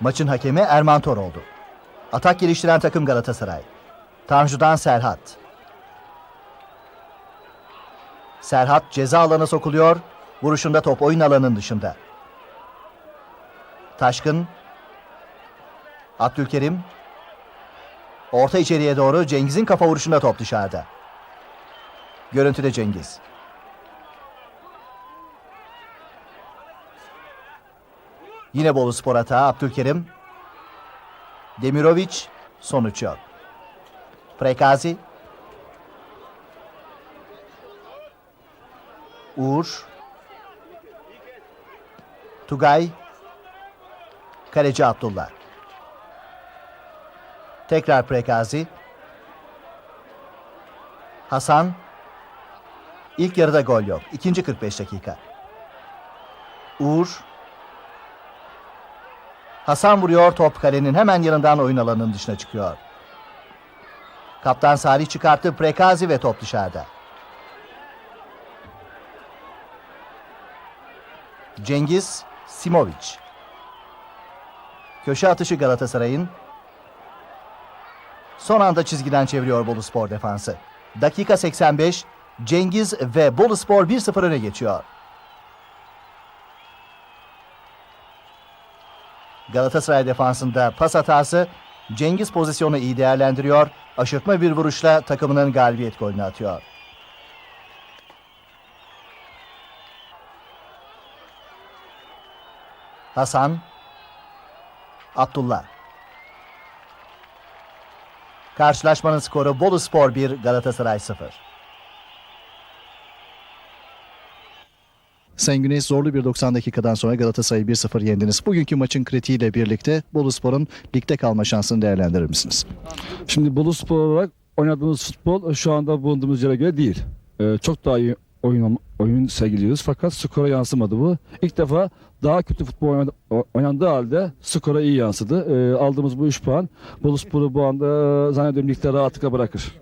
Maçın hakemi Erman Tor oldu. Atak geliştiren takım Galatasaray. Tanju'dan Serhat. Serhat ceza alanına sokuluyor. Vuruşunda top oyun alanının dışında. Taşkın. Abdülkerim. Orta içeriye doğru Cengiz'in kafa vuruşunda top dışarıda. Görüntüde Cengiz. Yine Bolu Spor hata Abdülkerim. Demirovic sonuç yok. Prekazi. Uğur. Tugay. Kaleci Abdullah. Tekrar Prekazi. Hasan. İlk yarıda gol yok. İkinci 45 dakika. Uğur. Hasan vuruyor top kalenin hemen yanından oyun alanının dışına çıkıyor. Kaptan Salih çıkarttı Prekazi ve top dışarıda. Cengiz Simovic. Köşe atışı Galatasaray'ın. Son anda çizgiden çeviriyor Bolu Spor defansı. Dakika 85. Cengiz ve Bolu Spor 1-0 öne geçiyor. Galatasaray defansında pas hatası Cengiz pozisyonu iyi değerlendiriyor. Aşırtma bir vuruşla takımının galibiyet golünü atıyor. Hasan Abdullah Karşılaşmanın skoru Bolu Spor 1 Galatasaray 0. Sayın Güneş zorlu bir 90 dakikadan sonra Galatasaray'ı 1-0 yendiniz. Bugünkü maçın kritiğiyle birlikte Bolu Spor'un ligde kalma şansını değerlendirir misiniz? Şimdi Bolu Spor olarak oynadığımız futbol şu anda bulunduğumuz yere göre değil. Ee, çok daha iyi oyun, oyun sergiliyoruz fakat skora yansımadı bu. İlk defa daha kötü futbol oynadı- oynandığı halde skora iyi yansıdı. Ee, aldığımız bu 3 puan Bolu Spor'u bu anda e, zannediyorum ligde rahatlıkla bırakır.